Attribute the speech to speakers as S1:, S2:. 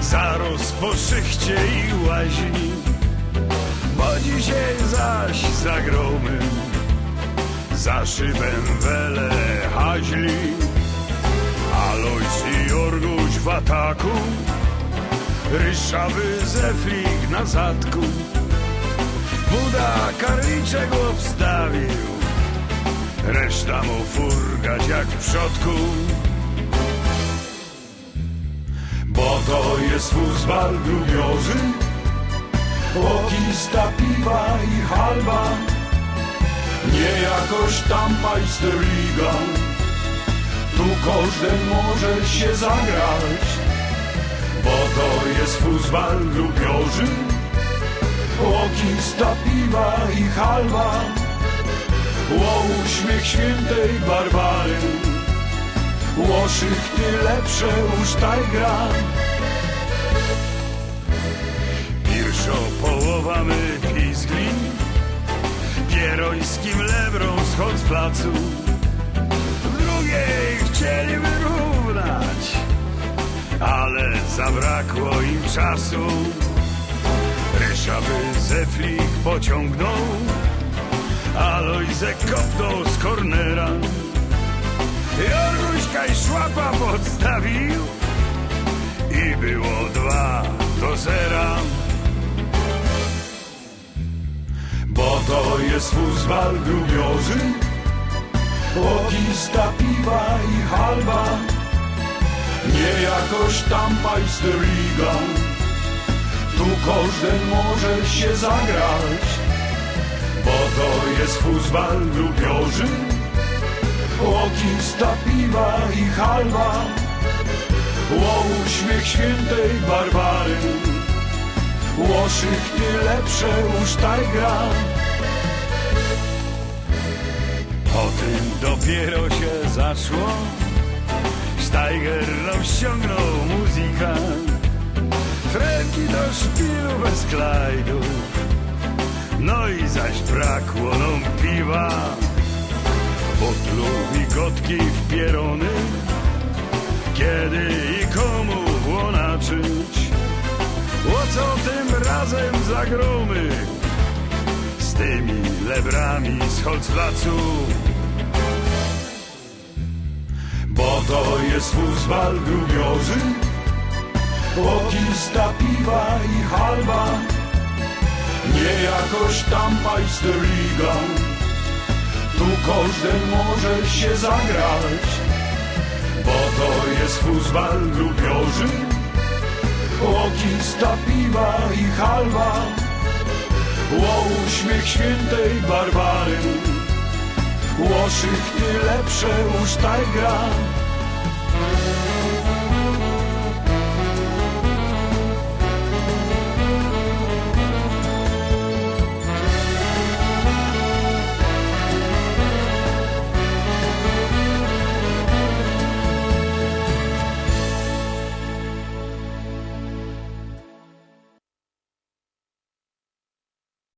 S1: Zaraz po szychcie i łaźni. Bo dzisiaj zaś zagromy Za szybem wele haźli. Alojs i Jorguś w ataku Ryszawy zeflik na zadku. Buda karliczek obstawił Reszta mu furgać jak w przodku to jest futbal grubiozy Okista piwa i halba Nie jakoś tam Meisterliga Tu każdy może się zagrać Bo to jest futbal grubiozy Okista piwa i halba Ło uśmiech świętej Barbary Łoszych ty lepsze taj gra Pierońskim lebrą schod z placu. W drugiej chcieli wyrównać Ale zabrakło im czasu. Ryszawy zeflik pociągnął Alojzek kopnął z kornera. Jorguśka i szłapa podstawił I było dwa do zera to jest futbal grubiozy Okista piwa i halba Nie jakoś tam Meisterliga Tu każdy może się zagrać. Bo to jest futbal grubioży Okista piwa i halba Ło uśmiech świętej Barbary Łoszych ty lepsze już taj gra dopiero się zaczło. Steiger rozciągnął muzyka. Frenki do szpilu bez klajdów no i zaś brakło nam piwa. Butlu i gotki w pierony. Kiedy i komu włonaczyć? O co tym razem zagromy Z tymi lebrami z Holzplacu Bo to jest futbal grubiozy Okista piwa i halba nie jakoś tam Meisterliga Tu każdy może się zagrać. Bo to jest futbal grubioży Okista piwa i halba Ło uśmiech świętej Barbary Łoszych ty lepsze już taj gra